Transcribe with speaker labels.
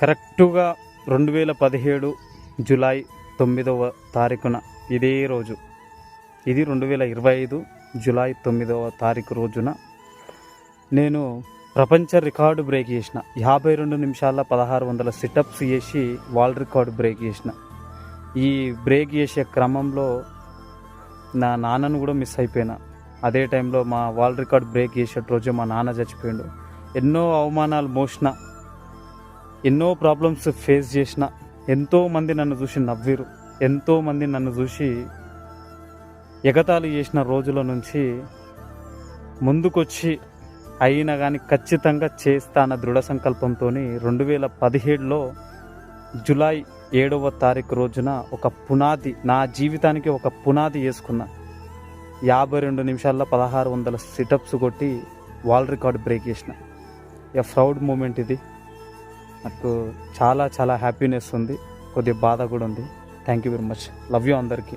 Speaker 1: కరెక్టుగా రెండు వేల పదిహేడు జూలై తొమ్మిదవ తారీఖున ఇదే రోజు. ఇది రెండు వేల ఇరవై ఐదు జూలై తొమ్మిదవ తారీఖు రోజున నేను ప్రపంచ రికార్డు బ్రేక్ చేసిన. యాభై రెండు నిమిషాల పదహారు వందల సిటప్స్ చేసి వరల్డ్ రికార్డు బ్రేక్ చేసిన. ఈ బ్రేక్ చేసే క్రమంలో నా నాన్నను కూడా మిస్ అయిపోయినా. అదే టైంలో మా వరల్డ్ రికార్డ్ బ్రేక్ చేసే రోజు మా నాన్న చచ్చిపోయిండు. ఎన్నో అవమానాలు మోసిన ఎన్నో ప్రాబ్లమ్స్ ఫేస్ చేసిన ఎంతోమంది నన్ను చూసి నవ్విరు ఎంతోమంది నన్ను చూసి ఎగతాళి చేసిన రోజుల నుంచి ముందుకొచ్చి అయినా కానీ ఖచ్చితంగా చేస్తాన దృఢ సంకల్పంతో రెండు వేల పదిహేడులో జూలై ఏడవ తారీఖు రోజున ఒక పునాది నా జీవితానికి ఒక పునాది వేసుకున్నా. యాభై రెండు నిమిషాల్లో పదహారు వందల సిటప్స్ కొట్టి వాల్ రికార్డ్ బ్రేక్ చేసిన. ఇక ఫ్రౌడ్ మూమెంట్ ఇది? నాకు చాలా చాలా హ్యాపీనెస్ ఉంది. కొద్దిగా బాధ కూడా ఉంది. Thank you very much love you అందరికీ.